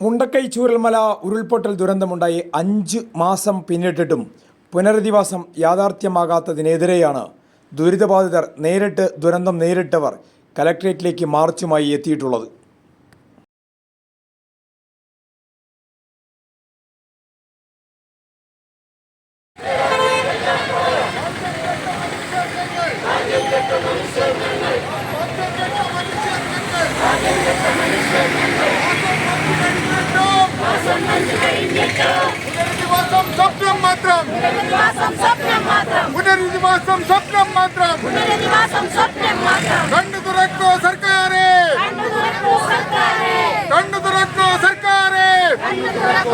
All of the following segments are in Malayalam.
മുണ്ടക്കൈ ചൂരൽമല ഉരുൾപൊട്ടൽ ദുരന്തമുണ്ടായി അഞ്ച് മാസം പിന്നിട്ടിട്ടും പുനരധിവാസം യാഥാർത്ഥ്യമാകാത്തതിനെതിരെയാണ് ദുരിതബാധിതർ നേരിട്ട് ദുരന്തം നേരിട്ടവർ കലക്ട്രേറ്റിലേക്ക് മാർച്ചുമായി എത്തിയിട്ടുള്ളത്. സ്വപ്നം മാത്രം. പുനരധിവാസം സ്വപ്നം മാത്രം. പുനരധിവാസം സ്വപ്നം മാത്രം. പുനരധിവാസം സ്വപ്നം മാത്രം കണ്ണു തുറക്കോ സർക്കാരെ. കണ്ണു തുറക്കൂ സർക്കാരെ. കണ്ണു തുറക്കോ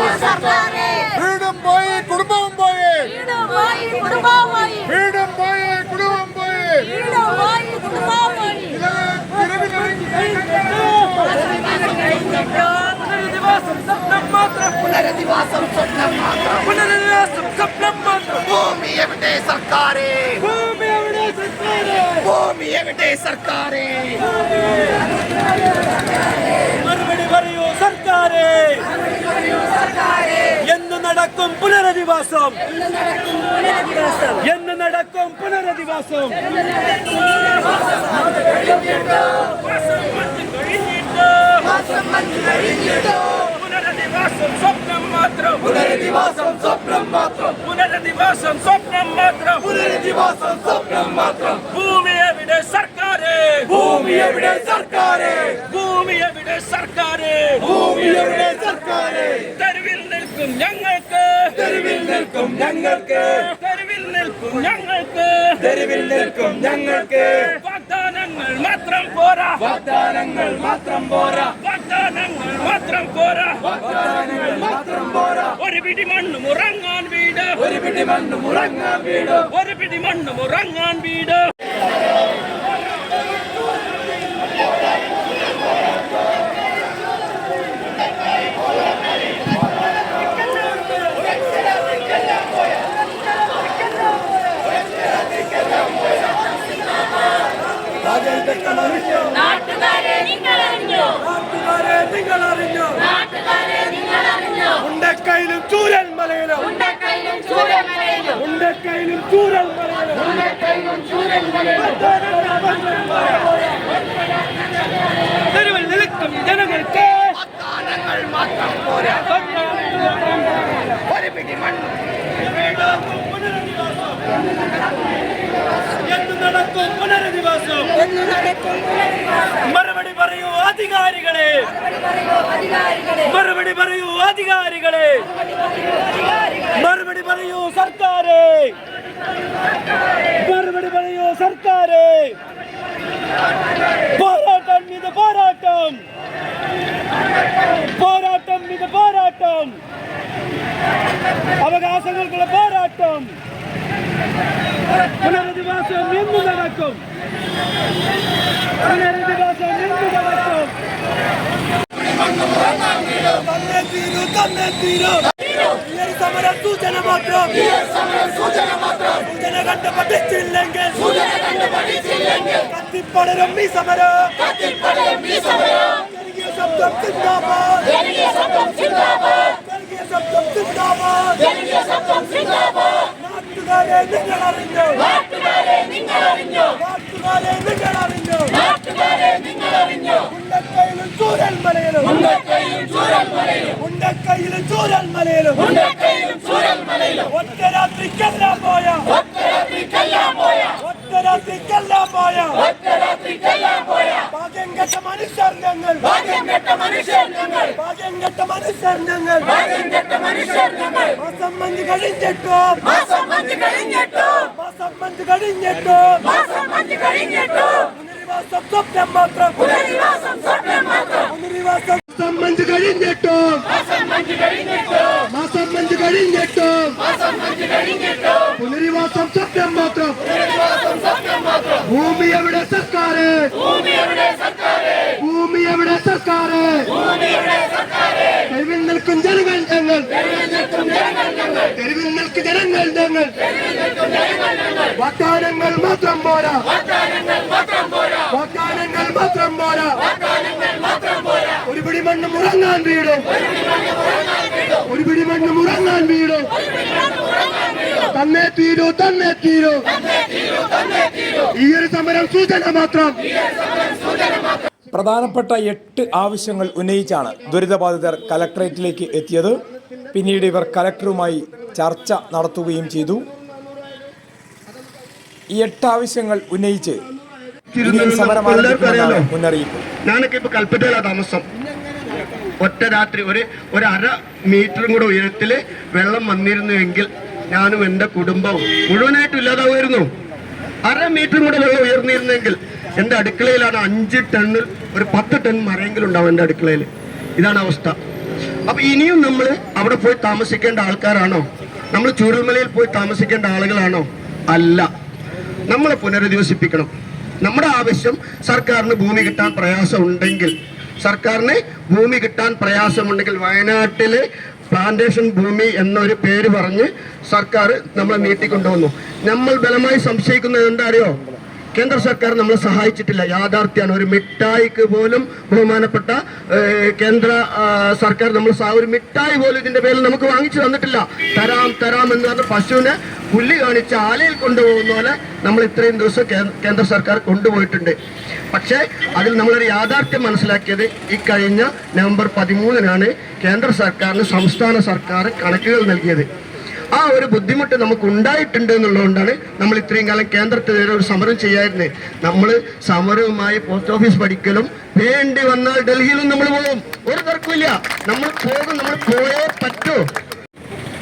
പുനരധിവാസം സ്വപ്നം മാത്രം ഭൂമി എവിടെ സർക്കാരേ? ഭൂമി എവിടെ സർക്കാരേ? ഭൂമി എവിടെ സർക്കാരേ? മറുപടി പറയൂ സർക്കാരെ. എന്ന് നടക്കും പുനരധിവാസം. എന്ന് നടക്കും പുനരധിവാസം. പുനരധിവാസം സ്വപ്നം മാത്രം. പുനരധിവാസം സ്വപ്നം മാത്രം. പുനരധിവാസം സ്വപ്നം മാത്രം. പുനരധിവാസം സ്വപ്നം മാത്രം. ഭൂമി എവിടെ സർക്കാരെ? ഭൂമി എവിടെ സർക്കാരെ? ഭൂമി എവിടെ സർക്കാരെ? ഭൂമി എവിടെ സർക്കാരെ? തെരുവിൽ നിൽക്കും ഞങ്ങൾക്ക്. തെരുവിൽ നിൽക്കും ഞങ്ങൾക്ക്. തെരുവിൽ നിൽക്കും ഞങ്ങൾക്ക്. തെരുവിൽ നിൽക്കും ഞങ്ങൾക്ക് വാഗ്ദാനങ്ങൾ മാത്രം പോരാ വാഗ്ദാനങ്ങൾ മാത്രം പോരാ വാഗ്ദാനങ്ങൾ മാത്രം പോരാ വാഗ്ദാനങ്ങൾ മാത്രം പോരാ ഒരു പിടി മണ്ണ് മുറങ്ങാൻ വീട് ഒരു പിടി മണ്ണ് മുറങ്ങാൻ വീട് ഒരു പിടി മണ്ണ് മുറങ്ങാൻ വീട് നാട്ടുകാരെ നിങ്ങൾ അറിഞ്ഞോ നാട്ടുകാരെ നിങ്ങൾ അറിഞ്ഞോ നാട്ടുകാരെ നിങ്ങൾ അറിഞ്ഞോ ഉണ്ടക്കയിലും ചൂരൽ മലയിലും ഉണ്ടക്കയിലും ചൂരമലയിലും ഉണ്ടക്കയിലും ചൂരൽ മലയിലും ഉണ്ടക്കയിലും ചൂരമലയിലും തെരുവിൽ നിൽക്കും ജനങ്ങൾക്ക് ഒരു പിടി മണ്ണ്. എന്ന് നടക്കും പുനരധിവാസം. മറുപടി പറയൂ അധികാരികളെ. മറുപടി പറയൂ അധികാരികളെ. മറുപടി പറയൂ സർക്കാരെ മറുപടി പറയൂ സർക്കാരെ പോരാട്ടം ഇത് പോരാട്ടം പോരാട്ടം ഇത് പോരാട്ടം അവകാശങ്ങൾക്കുള്ള പോരാട്ടം പുനരധിവാസം എന്ന് നടക്കും പുനരധിവാസം എന്ന് നടക്കും തന്നെ തീരൂ തന്നെ തീരൂ ഈ ഒരു സമരം സൂചന മാത്രം സൂചന കണ്ട് പഠിച്ചില്ലെങ്കിൽ കത്തിപ്പടരും ഈ സമരം ജനകീയ ശബ്ദം സിന്ദാബാദ് ജനകീയ ശബ്ദം സിന്ദാബാദ് ജനകീയ ശബ്ദം സിന്ദാബാദ് ജനകീയ ശബ്ദം സിന്ദാബാദ് നാട്ടുകാരെ നിങ്ങൾ അറിഞ്ഞു നാട്ടുകാരെ നിങ്ങൾ അറിഞ്ഞോ നാട്ടുകാരെ നിങ്ങൾ അറിഞ്ഞു നാട്ടുകാരെ നിങ്ങൾ അറിഞ്ഞോ ഉണ്ടക്കയിലും ചൂരൽ മലയിലും ഉണ്ടക്കയിലും ചൂരൽ മലയിലും ഉണ്ടക്കയിലും ചൂരൽമലയിലും പോയ ഒറ്റ രാത്രിക്കെല്ലാം പോയ ഒറ്റ രാത്രിക്കെല്ലാം പോയ ഭാഗ്യം കെട്ട മനുഷ്യർ ഞങ്ങൾ ഭാഗ്യം കെട്ട മനുഷ്യർ ഞങ്ങൾ ഭാഗ്യം കെട്ട മനുഷ്യർ ഞങ്ങൾ ഭാഗ്യം കെട്ട മനുഷ്യർ ഞങ്ങൾ മാസം മഞ്ഞ് കഴിഞ്ഞിട്ടോ? മാസം മഞ്ഞ് കഴിഞ്ഞിട്ടോ? മാസം മഞ്ഞ് കഴിഞ്ഞിട്ടോ? മാസം കഴിഞ്ഞിട്ടോ? സ്വപ്നം മാത്രം. പുനരധിവാസം സ്വപ്നം മാത്രം. പുനരധിവാസം മാസം മഞ്ഞ് കഴിഞ്ഞിട്ടോ? മാസം മഞ്ഞ് കഴിഞ്ഞിട്ടോ മാസം മഞ്ഞ് കഴിഞ്ഞിട്ടോ മാസം മഞ്ഞ് കഴിഞ്ഞിട്ടോ പുനരധിവാസം സ്വപ്നം മാത്രം പുനരധിവാസം സ്വപ്നം മാത്രം ഭൂമി എവിടെ സർക്കാർ ഭൂമി എവിടെ സർക്കാർ തെരുവിൽ നിൽക്കും ജനങ്ങൾ ഞങ്ങൾ തെരുവിൽ നിൽക്കും ജനങ്ങൾ ഞങ്ങൾ വാഗ്ദാനങ്ങൾ മാത്രം പോരാ. വാഗ്ദാനങ്ങൾ മാത്രം പോരാ. വാഗ്ദാനങ്ങൾ മുറങ്ങാൻ വീട് ഒരു പിടി മണ്ണ് മണ്ണും ഉറങ്ങാൻ വീടും തന്നെ തീരൂ തന്നെ തീരൂ. ഈ ഒരു സമരം സൂചന മാത്രം. പ്രധാനപ്പെട്ട എട്ട് ആവശ്യങ്ങൾ ഉന്നയിച്ചാണ് ദുരിതബാധിതർ കലക്ടറേറ്റിലേക്ക് എത്തിയത്. പിന്നീട് ഇവർ കലക്ടറുമായി ചർച്ച നടത്തുകയും ചെയ്തു. ഈ എട്ട് ആവശ്യങ്ങൾ ഉന്നയിച്ച് ഇനിയും സമരം ആരംഭിക്കുമെന്നാണ് മുന്നറിയിപ്പ്. ഞാനൊക്കെ ഇപ്പൊ കൽപ്പറ്റയിലാണ് താമസം. ഒറ്റ രാത്രി ഒരു ഒരു അര മീറ്ററും കൂടെ ഉയരത്തിൽ വെള്ളം വന്നിരുന്നുവെങ്കിൽ ഞാനും എന്റെ കുടുംബവും മുഴുവനായിട്ടും ഇല്ലാതാവുമായിരുന്നു. അര മീറ്ററും കൂടെ വെള്ളം ഉയർന്നിരുന്നെങ്കിൽ എന്റെ അടുക്കളയിലാണ് അഞ്ച് ടണ്ണിൽ ഒരു പത്ത് ടൺ മരയെങ്കിലും ഉണ്ടാവും എന്റെ അടുക്കളയിൽ. ഇതാണ് അവസ്ഥ. അപ്പൊ ഇനിയും നമ്മൾ അവിടെ പോയി താമസിക്കേണ്ട ആൾക്കാരാണോ? നമ്മൾ ചൂരൽമലയിൽ പോയി താമസിക്കേണ്ട ആളുകളാണോ? അല്ല. നമ്മളെ പുനരധിവസിപ്പിക്കണം. നമ്മുടെ ആവശ്യം സർക്കാരിന് ഭൂമി കിട്ടാൻ പ്രയാസം ഉണ്ടെങ്കിൽ സർക്കാരിന് ഭൂമി കിട്ടാൻ പ്രയാസമുണ്ടെങ്കിൽ വയനാട്ടിലെ പ്ലാന്റേഷൻ ഭൂമി എന്നൊരു പേര് പറഞ്ഞ് സർക്കാർ നമ്മളെ നീട്ടിക്കൊണ്ടുവന്നു. നമ്മൾ ബലമായി സംശയിക്കുന്നത് എന്താ അറിയോ? കേന്ദ്ര സർക്കാർ നമ്മളെ സഹായിച്ചിട്ടില്ല. യാഥാർത്ഥ്യമാണ് ഒരു മിഠായിക്ക് പോലും ബഹുമാനപ്പെട്ട കേന്ദ്ര സർക്കാർ നമ്മൾ ഒരു മിഠായി പോലും ഇതിന്റെ പേരിൽ നമുക്ക് വാങ്ങിച്ചു തന്നിട്ടില്ല. തരാം തരാം എന്ന് പറഞ്ഞ പശുവിനെ പുല്ല് കാണിച്ച് ആലയിൽ കൊണ്ടുപോകുന്ന പോലെ നമ്മൾ ഇത്രയും ദിവസം കേന്ദ്ര സർക്കാർ കൊണ്ടുപോയിട്ടുണ്ട്. പക്ഷേ അതിൽ നമ്മളൊരു യാഥാർത്ഥ്യം മനസ്സിലാക്കിയത് ഈ കഴിഞ്ഞ നവംബർ പതിമൂന്നിനാണ് കേന്ദ്ര സർക്കാരിന് സംസ്ഥാന സർക്കാർ കണക്കുകൾ നൽകിയത്. ആ ഒരു ബുദ്ധിമുട്ട് നമുക്ക് ഉണ്ടായിട്ടുണ്ട് എന്നുള്ളതുകൊണ്ടാണ് നമ്മൾ ഇത്രയും കാലം കേന്ദ്രത്തിനെതിരെ ഒരു സമരം ചെയ്യായിരുന്നത് നമ്മൾ സമരവുമായി പോസ്റ്റ് ഓഫീസ് പഠിക്കലും വേണ്ടി വന്നാൽ ഡൽഹിയിലും നമ്മൾ പോകും. ഒരു തർക്കമില്ല നമ്മൾ പോകും നമ്മൾ പോയേ പറ്റൂ.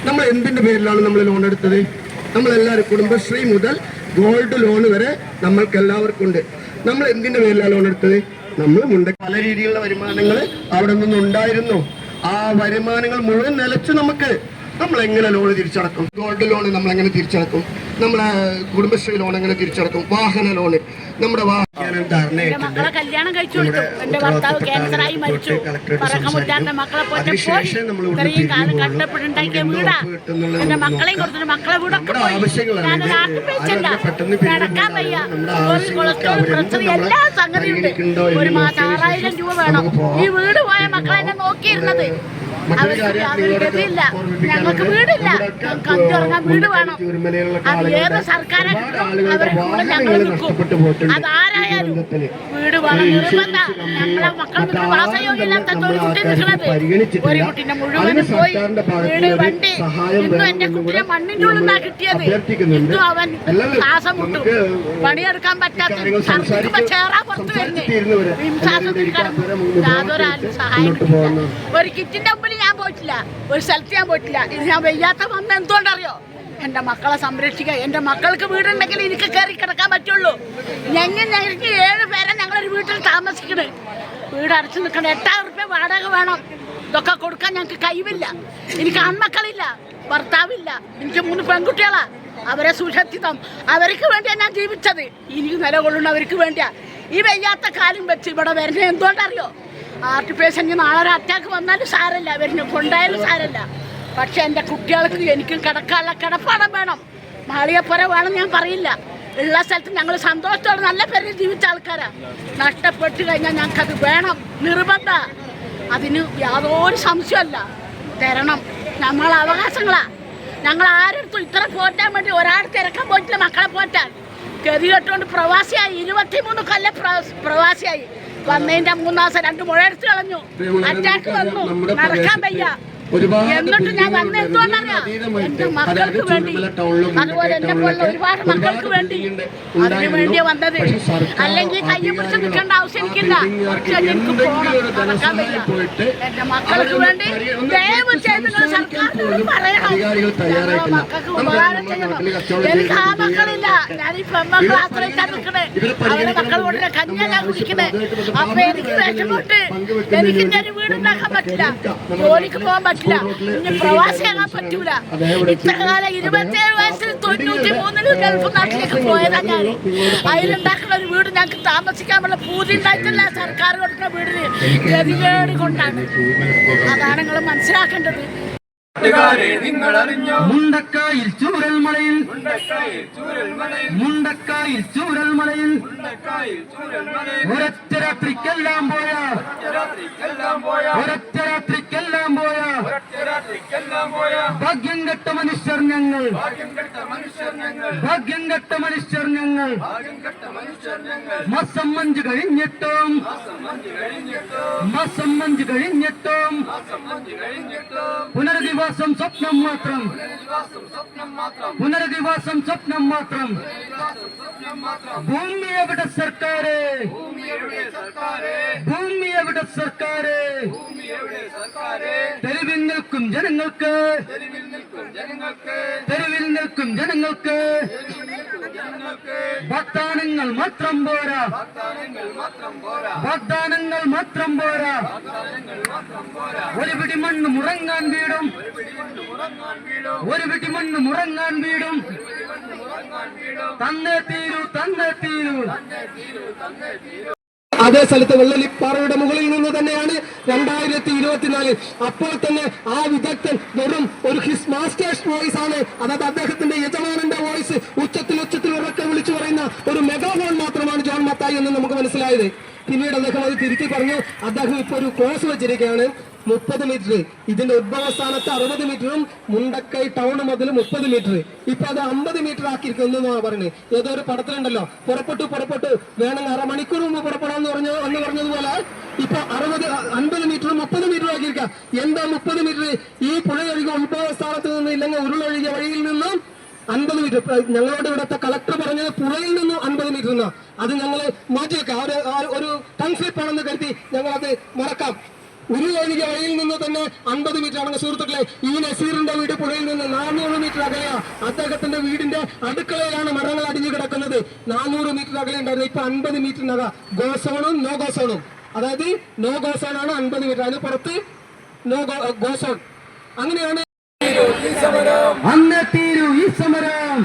നമ്മൾ എന്തിന്റെ പേരിലാണ് നമ്മൾ ലോൺ എടുത്തത്? നമ്മൾ എല്ലാവരും കുടുംബശ്രീ മുതൽ ഗോൾഡ് ലോൺ വരെ നമ്മൾക്ക് എല്ലാവർക്കും ഉണ്ട്. നമ്മൾ എന്തിന്റെ പേരിലാണ് ലോൺ എടുത്തത്? നമ്മൾ മുണ്ട പല രീതിയിലുള്ള വരുമാനങ്ങൾ അവിടെ നിന്നുണ്ടായിരുന്നു. ആ വരുമാനങ്ങൾ മുഴുവൻ നിലച്ചു നമുക്ക്. നമ്മൾ എങ്ങനെ ലോൺ തിരിച്ചടക്കും? ഗോൾഡ് ലോൺ നമ്മൾ എങ്ങനെ തിരിച്ചടക്കും? നമ്മളെ കുടുംബശ്രീ ലോൺ എങ്ങനെ തിരിച്ചടക്കും? വാഹന ലോൺ നമ്മുടെ വാഹന എന്റെ മക്കളെ കല്യാണം കഴിച്ചു കൊടുത്തു എന്റെ ഭർത്താവ് ക്യാൻസറായി ഗതിയില്ല. ഞങ്ങൾക്ക് വീടില്ല. ഞങ്ങൾക്ക് വീട് വേണം. അത് ഏത് സർക്കാരെ അവരെ കൂടെ ഞങ്ങൾ നിൽക്കും. അതാരായാലും വീട് വേണം നിർബന്ധ ഞങ്ങളെ മക്കൾ വാസയോഗ്യമില്ലാത്ത ഒരു കുട്ടി നിൽക്കുന്നത് ഒരു കുട്ടീനെ മുഴുവനും പോയി വീട് വണ്ടി ഇന്നും എന്റെ കുട്ടിയെ മണ്ണിന്റെ ഉള്ളിൽ കിട്ടിയത്. ഇന്നും അവൻ ശ്വാസം മുട്ടും. പണിയെടുക്കാൻ പറ്റാത്ത ചേറാ പുറത്ത് വിംസാസത്തിൽ ഒരു കിറ്റിന്റെ മുമ്പിൽ ഞാൻ പോയിട്ടില്ല. ഒരു സ്ഥലത്ത് ഞാൻ പോയിട്ടില്ല. ഇത് ഞാൻ വയ്യാത്ത വന്ന എന്തുകൊണ്ടറിയോ? എന്റെ മക്കളെ സംരക്ഷിക്കുക എന്റെ മക്കൾക്ക് വീടുണ്ടെങ്കിൽ എനിക്ക് കയറി കിടക്കാൻ പറ്റുള്ളൂ. ഞങ്ങൾ ഞങ്ങൾക്ക് ഏഴ് പേരെ ഞങ്ങളൊരു വീട്ടിൽ താമസിക്കണേ. വീട് അടച്ചു നിൽക്കണം എട്ടായിരം റുപ്യ വാടക വേണം. ഇതൊക്കെ കൊടുക്കാൻ ഞങ്ങൾക്ക് കഴിവില്ല. എനിക്ക് ആൺമക്കളില്ല ഭർത്താവില്ല. എനിക്ക് മൂന്ന് പെൺകുട്ടികളാ. അവരെ സുരക്ഷിതം. അവർക്ക് വേണ്ടിയാണ് ഞാൻ ജീവിച്ചത്. എനിക്ക് നിലകൊള്ളുന്നവർക്ക് വേണ്ടിയാ. ഈ വയ്യാത്ത കാലം വെച്ച് ഇവിടെ വരുന്നത് എന്തുകൊണ്ടറിയോ? ആർട്ടിഫിഷ്യൽ നാളെ ഒരു അറ്റാക്ക് വന്നാലും സാരല്ല വരുന്നു കൊണ്ടായാലും സാരല്ല പക്ഷെ എന്റെ കുട്ടികൾക്ക് എനിക്കും കിടക്കാനുള്ള കിടപ്പാടം വേണം. മാളിയപ്പുര വേണം ഞാൻ പറയില്ല. ഉള്ള സ്ഥലത്ത് ഞങ്ങൾ സന്തോഷത്തോടെ നല്ല പേരിൽ ജീവിച്ച ആൾക്കാരാണ് നഷ്ടപ്പെട്ടു കഴിഞ്ഞാൽ ഞങ്ങൾക്കത് വേണം. നിർബന്ധ. അതിന് യാതൊരു സംശയമല്ല തരണം. നമ്മൾ അവകാശങ്ങളാണ് ഞങ്ങൾ ആരെടുത്തും ഇത്ര പോറ്റാൻ വേണ്ടി ഒരാൾ തിരക്കാൻ പോയിട്ടില്ല മക്കളെ പോറ്റാൻ. ഗതി കെട്ടുകൊണ്ട് പ്രവാസിയായി. ഇരുപത്തിമൂന്ന് കൊല്ലം പ്ര- പ്രവാസിയായി. വന്നതിന്റെ മൂന്നാം ദിവസം രണ്ട് മുഴ എടുത്ത് കളഞ്ഞു അറ്റാക്ക് വന്നു. നടക്കാൻ വയ്യ. എന്നിട്ട് ഞാൻ വന്ന എന്തുകൊണ്ടറിയാം എന്റെ മക്കൾക്ക് വേണ്ടി? അതുപോലെ എന്നെ പോലുള്ള ഒരുപാട് മക്കൾക്ക് വേണ്ടി അതിനു വേണ്ടിയാ വന്നത്. അല്ലെങ്കിൽ കൈ പിടിച്ച് നിൽക്കേണ്ട ആവശ്യം എനിക്കില്ല പക്ഷെ എനിക്ക് പോകണം നടക്കാൻ എന്റെ മക്കൾക്ക് വേണ്ടി ദയവ് ചെയ്ത് നിങ്ങൾ സർക്കാരിനോട് പറയണം. ഞങ്ങളെ മക്കൾക്ക് ഉപകാരം ചെയ്യണം. എനിക്ക് ആ മക്കളില്ല. ഞാൻ ഈ പെൺമക്കളെ ആശ്രയിച്ചാ നിൽക്കണേ. അവരുടെ മക്കൾ കൊണ്ടുവരെ കഞ്ഞ ഞാൻ കുടിക്കണേ അപ്പൊ എനിക്ക് വിഷമുണ്ട് എനിക്ക് ഞാൻ വീടുണ്ടാക്കാൻ പറ്റില്ല. ജോലിക്ക് പോകാൻ പറ്റില്ല. ഇനി പ്രവാസിയാകാൻ പറ്റൂല. ഇത്ര കാലം ഇരുപത്തിയേഴ് വയസ്സിൽ തൊണ്ണൂറ്റി മൂന്നിൽ ഗൾഫ് നാട്ടിലേക്ക് പോയതാ ഞാൻ അതിലുണ്ടാക്കുന്ന ഒരു വീട് ഞങ്ങൾക്ക് താമസിക്കാനുള്ള പൂതി ഉണ്ടായിട്ടില്ല സർക്കാർ കൊടുക്കുന്ന വീടിന് ഗതികേട് കൊണ്ടാണ്. അതാണ് നിങ്ങൾ മനസ്സിലാക്കേണ്ടത്. മുണ്ടക്കായിൽ ചൂരൽ മലയിൽ മുണ്ടക്കായിൽ ചൂരൽമലയിൽ ഒരൊറ്റ രാത്രിക്കെല്ലാം പോയ. ഒരൊറ്റ രാത്രിക്കെല്ലാം പോയ. ഭാഗ്യം കെട്ട മനുഷ്യർ ഞങ്ങൾ. ഭാഗ്യം കെട്ട മനുഷ്യർ ഞങ്ങൾ. മാസം മഞ്ച് കഴിഞ്ഞിട്ടും. മാസം മഞ്ച് കഴിഞ്ഞിട്ടും. പുനരധിവാസം സ്വപ്നം മാത്രം. പുനരധിവാസം സ്വപ്നം മാത്രം. ഭൂമി എവിടെ സർക്കാര്? ഭൂമി എവിടെ സർക്കാര്? തെരുവിൽ നിൽക്കും ജനങ്ങൾക്ക്. തെരുവിൽ നിൽക്കും ജനങ്ങൾക്ക്. വാഗ്ദാനങ്ങൾ മാത്രം പോരാ. വാഗ്ദാനങ്ങൾ മാത്രം പോരാ. ഒരു പിടി മണ്ണ് മുറങ്ങാൻ വീടും. ഒരു പിടി മണ്ണ് മുറങ്ങാൻ വീടും. തന്നെ തീരൂ തന്നെ തീരൂ. അതേ സ്ഥലത്ത് വെള്ളലിപ്പാറയുടെ മുകളിൽ നിന്ന് തന്നെയാണ് രണ്ടായിരത്തി ഇരുപത്തിനാല് അപ്പോൾ തന്നെ ആ വിദഗ്ധൻ വെറും ഒരു ഹിസ് മാസ്റ്റേഴ്സ് വോയിസ് ആണ്. അതായത് അദ്ദേഹത്തിന്റെ യജമാനന്റെ വോയിസ് ഉച്ചത്തിൽ ഉച്ചത്തിൽ ഉറക്കെ വിളിച്ചു പറയുന്ന ഒരു മെഗാഫോൺ മാത്രമാണ് ജോൺ മത്തായി എന്ന് നമുക്ക് മനസ്സിലായത്. പിന്നീട് അദ്ദേഹം അത് തിരുത്തി പറഞ്ഞു അദ്ദേഹം ഇപ്പൊ ഒരു കോഴ്സ് വെച്ചിരിക്കുകയാണ്. മുപ്പത് മീറ്റർ. ഇതിന്റെ ഉത്ഭവ സ്ഥാനത്ത് അറുപത് മീറ്ററും മുണ്ടക്കൈ ടൗൺ മുതൽ മുപ്പത് മീറ്റർ. ഇപ്പൊ അത് അമ്പത് മീറ്റർ ആക്കിയിരിക്കുന്നു പറയുന്നത്. ഏതോ ഒരു പടത്തിലുണ്ടല്ലോ. പുറപ്പെട്ടു പുറപ്പെട്ടു. വേണമെങ്കിൽ അരമണിക്കൂർ മുമ്പ് പുറപ്പെടാന്ന് പറഞ്ഞു എന്ന് പറഞ്ഞതുപോലെ ഇപ്പൊ അറുപത് അൻപത് മീറ്റർ മുപ്പത് മീറ്റർ ആക്കിയിരിക്കുക. എന്താ മുപ്പത് മീറ്റർ? ഈ പുഴയൊഴുകിയ ഉത്ഭവ സ്ഥാനത്ത് നിന്ന് ഇല്ലെങ്കിൽ ഉരുളൊഴുകിയ വഴിയിൽ നിന്നും അൻപത് മീറ്റർ. ഞങ്ങളുടെ ഇവിടുത്തെ കളക്ടർ പറഞ്ഞത് പുഴയിൽ നിന്ന് അൻപത് മീറ്റർ എന്നാ അത് ഞങ്ങൾ മാറ്റിവെക്കാം. ഒരു- ആ ഒരു ടങ് ആണെന്ന് കരുതി ഞങ്ങൾ അത് മറക്കാം ഉരുളൊഴുകിയ വഴിയിൽ നിന്ന് തന്നെ അൻപത് മീറ്റർ ആണെങ്കിൽ സുഹൃത്തുക്കളെ ഈ നസീറിന്റെ വീട് പുഴയിൽ നിന്ന് നാനൂറ് മീറ്റർ അകലെയാ. അദ്ദേഹത്തിന്റെ വീടിന്റെ അടുക്കളയിലാണ് മരങ്ങൾ അടിഞ്ഞു കിടക്കുന്നത്. നാനൂറ് മീറ്റർ അകലെ ഉണ്ടായിരുന്നു. ഇപ്പൊ അൻപത് മീറ്ററിനക. ഗോസോണും നോ ഗോസോണും അതായത് നോ ഗോസോൺ ആണ് അൻപത് മീറ്റർ. അതിന് പുറത്ത് നോ ഗോ- ഗോസോൺ അങ്ങനെയാണ് അന്നത്തെ സമരം.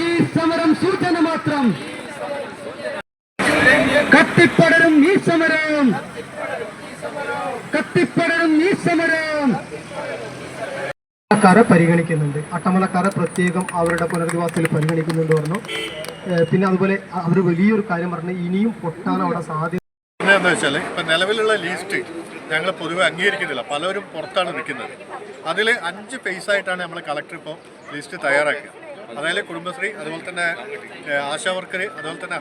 ഈ സമരം സൂചന മാത്രം. കത്തിപ്പടരും ഈ സമരം. കത്തിപ്പടരും ഈ സമരം. ക്കാരെ പരിഗണിക്കുന്നുണ്ട്. അട്ടമലക്കാരെ പ്രത്യേകം അവരുടെ പുനരധിവാസത്തിൽ പരിഗണിക്കുന്നുണ്ട് പറഞ്ഞു. പിന്നെ അതുപോലെ അവർ വലിയൊരു കാര്യം പറഞ്ഞു. ഇനിയും പൊട്ടാൻ അവിടെ സാധ്യത എന്താ വെച്ചാൽ ഇപ്പം നിലവിലുള്ള ലിസ്റ്റ് ഞങ്ങൾ പൊതുവെ അംഗീകരിക്കുന്നില്ല. പലരും പുറത്താണ് നിൽക്കുന്നത്. അതിൽ അഞ്ച് ഫേസ് ആയിട്ടാണ് നമ്മൾ കളക്ടർ ഇപ്പോൾ ലിസ്റ്റ് തയ്യാറാക്കുക. അതായത് കുടുംബശ്രീ അതുപോലെ തന്നെ ആശാവർക്കർ ആശാ വർക്കർ അതുപോലെ തന്നെ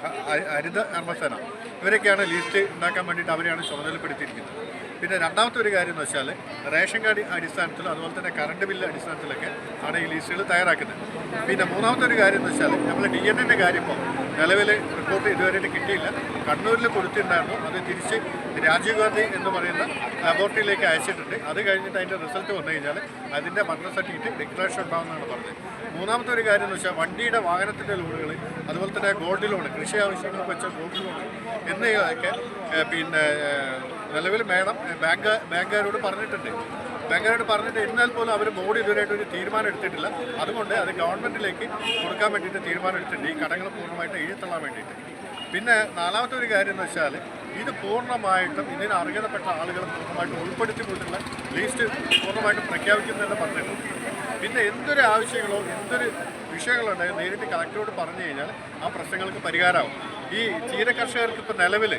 ഹരിത കർമ്മസേന. ഇവരൊക്കെയാണ് ലിസ്റ്റ് ഉണ്ടാക്കാൻ വേണ്ടിയിട്ട് അവരെയാണ് ചുമതലപ്പെടുത്തിയിരിക്കുന്നത്. പിന്നെ രണ്ടാമത്തെ ഒരു കാര്യം എന്ന് വെച്ചാൽ റേഷൻ കാർഡ് അടിസ്ഥാനത്തിൽ അതുപോലെ തന്നെ കറണ്ട് ബില്ല് അടിസ്ഥാനത്തിലൊക്കെ ആണ് ഈ ലിസ്റ്റുകൾ തയ്യാറാക്കുന്നത്. പിന്നെ മൂന്നാമത്തെ ഒരു കാര്യം എന്ന് വെച്ചാൽ നമ്മൾ ഡി എൻ എന്റെ കാര്യം ഇപ്പോൾ നിലവിൽ റിപ്പോർട്ട് ഇതുവരെയായിട്ട് കിട്ടിയില്ല. കണ്ണൂരിൽ കൊടുത്തിട്ടുണ്ടായിരുന്നു. അത് തിരിച്ച് രാജീവ് ഗാന്ധി എന്ന് പറയുന്ന ലബോറട്ടറിയിലേക്ക് അയച്ചിട്ടുണ്ട്. അത് കഴിഞ്ഞിട്ട് അതിന്റെ റിസൾട്ട് വന്നു കഴിഞ്ഞാൽ അതിന്റെ മരണ സർട്ടിഫിക്കറ്റ് ഡിക്ലറേഷൻ ഉണ്ടാകുമെന്നാണ് പറഞ്ഞത്. മൂന്നാമത്തെ ഒരു കാര്യം എന്ന് വെച്ചാൽ വണ്ടിയുടെ വാഹനത്തിന്റെ ലോണുകൾ അതുപോലെ തന്നെ ഗോൾഡ് ലോൺ കൃഷി ആവശ്യങ്ങൾക്ക് വെച്ച ഗോൾഡ് ലോൺ എന്നിവയൊക്കെ പിന്നെ നിലവിൽ മേഡം ബാങ്ക് ബാങ്കുകാരോട് പറഞ്ഞിട്ടുണ്ട്. ബാങ്കുകാരോട് പറഞ്ഞിട്ട് എന്നാൽ പോലും അവർ ബോർഡ് ഇതുവരെയായിട്ട് ഒരു തീരുമാനം എടുത്തിട്ടില്ല. അതുകൊണ്ട് അത് ഗവൺമെന്റിലേക്ക് കൊടുക്കാൻ വേണ്ടിയിട്ട് തീരുമാനം എടുത്തിട്ടുണ്ട്. ഈ കടങ്ങൾ പൂർണമായിട്ട് എഴുത്തള്ളാൻ വേണ്ടിയിട്ട്. പിന്നെ നാലാമത്തെ ഒരു കാര്യം എന്ന് വെച്ചാൽ ഇത് പൂർണമായിട്ടും ഇതിന് അർഹതപ്പെട്ട ആളുകൾ പൂർണമായിട്ടും ഉൾപ്പെടുത്തിക്കൊണ്ടുള്ള ലിസ്റ്റ് പൂർണമായിട്ടും പ്രഖ്യാപിക്കുന്നതെന്ന് പറഞ്ഞിട്ടുണ്ട്. പിന്നെ എന്തൊരു ആവശ്യങ്ങളോ എന്തൊരു വിഷയങ്ങളുണ്ടെങ്കിൽ നേരിട്ട് കളക്ടറോട് പറഞ്ഞു കഴിഞ്ഞാൽ ആ പ്രശ്നങ്ങൾക്ക് പരിഹാരമാവും. ഈ ക്ഷീര കർഷകർക്ക് ഇപ്പോൾ നിലവിൽ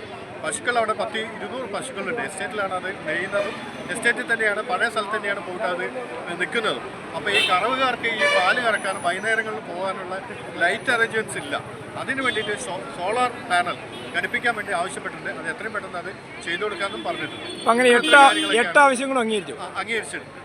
പശുക്കൾ അവിടെ പത്ത് ഇരുന്നൂറ് പശുക്കളുണ്ട്. എസ്റ്റേറ്റിലാണ് അത് നെയ്യുന്നതും എസ്റ്റേറ്റിൽ തന്നെയാണ് പഴയ സ്ഥലത്ത് തന്നെയാണ് പോയിട്ട് അത് നിൽക്കുന്നതും. അപ്പോൾ ഈ കറവുകാർക്ക് ഈ പാൽ കറക്കാനും വൈകുന്നേരങ്ങളിൽ പോകാനുള്ള ലൈറ്റ് അറേഞ്ച്മെന്റ്സ് ഇല്ല. അതിന് വേണ്ടിയിട്ട് സോളാർ പാനൽ ഘടിപ്പിക്കാൻ വേണ്ടി ആവശ്യപ്പെട്ടിട്ടുണ്ട്. അത് എത്രയും പെട്ടെന്ന് അത് ചെയ്തു കൊടുക്കാമെന്നും പറഞ്ഞിട്ടുണ്ട്. അങ്ങനെ എട്ട് ആവശ്യങ്ങളും അംഗീകരിച്ചു. അംഗീകരിച്ചിട്ടുണ്ട്.